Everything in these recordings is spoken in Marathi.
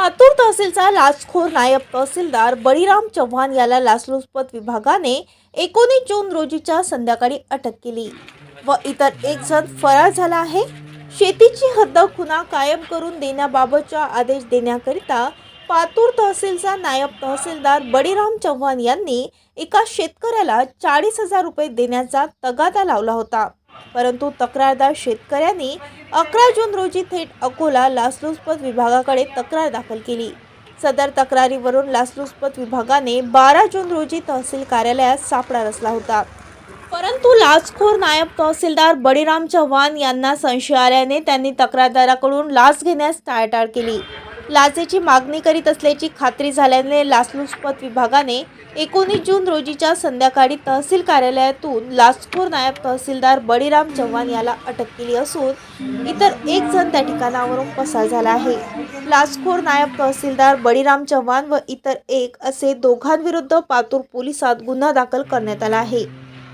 पातूर तहसीलचा लाचखोर नायब तहसीलदार बळीराम चव्हाण याला लाचलुचपत विभागाने एकोणीस जून रोजीच्या संध्याकाळी अटक केली व इतर एक जण फरार झाला आहे. शेतीची हद्द खुना कायम करून देण्याबाबतचा आदेश देण्याकरिता पातूर तहसीलचा नायब तहसीलदार बळीराम चव्हाण यांनी एका शेतकऱ्याला चाळीस हजार रुपये देण्याचा तगादा लावला होता. परंतु तक्रारदार शेतकऱ्यांनी अकरा जून रोजी थेट अकोला लाचलुचपत विभागाकडे तक्रार दाखल केली. सदर तक्रारीवरून लाचलुचपत विभागाने बारा जून रोजी तहसील कार्यालयात सापळा रचला होता. परंतु लाचखोर नायब तहसीलदार बळीराम चव्हाण यांना संशय आल्याने त्यांनी तक्रारदाराकडून लाच घेण्यास टाळाटाळ केली. लाचेची मागणी करीत असल्याची खात्री झाल्याने लाचलुचपत विभागाने एकोणीस जून रोजीच्या संध्याकाळी तहसील कार्यालयातून लाचखोर नायब तहसीलदार बळीराम चव्हाण याला अटक केली असून इतर एक जण त्या ठिकाणावरून पसार झाला आहे. लाचखोर नायब तहसीलदार बळीराम चव्हाण व इतर एक असे दोघांविरुद्ध पातूर पोलिसात गुन्हा दाखल करण्यात आला आहे.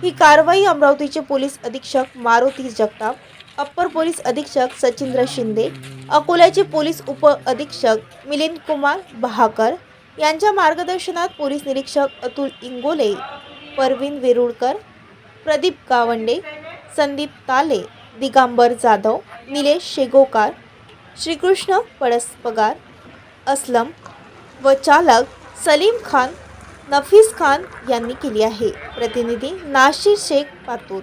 ही कारवाई अमरावतीचे पोलीस अधीक्षक मारुती जगताप अप्पर पोलीस अधीक्षक सचिंद्र शिंदे अकोल्याचे पोलीस उप अधीक्षक मिलिंद कुमार बहाकर यांच्या मार्गदर्शनात पोलीस निरीक्षक अतुल इंगोले परवीन वेरुळकर प्रदीप गावंडे संदीप ताले दिगांबर जाधव निलेश शेगोकार श्रीकृष्ण पडसपगार असलम व चालक सलीम खान नफीस खान यांनी केली आहे. प्रतिनिधी नाशिर शेख पातूर.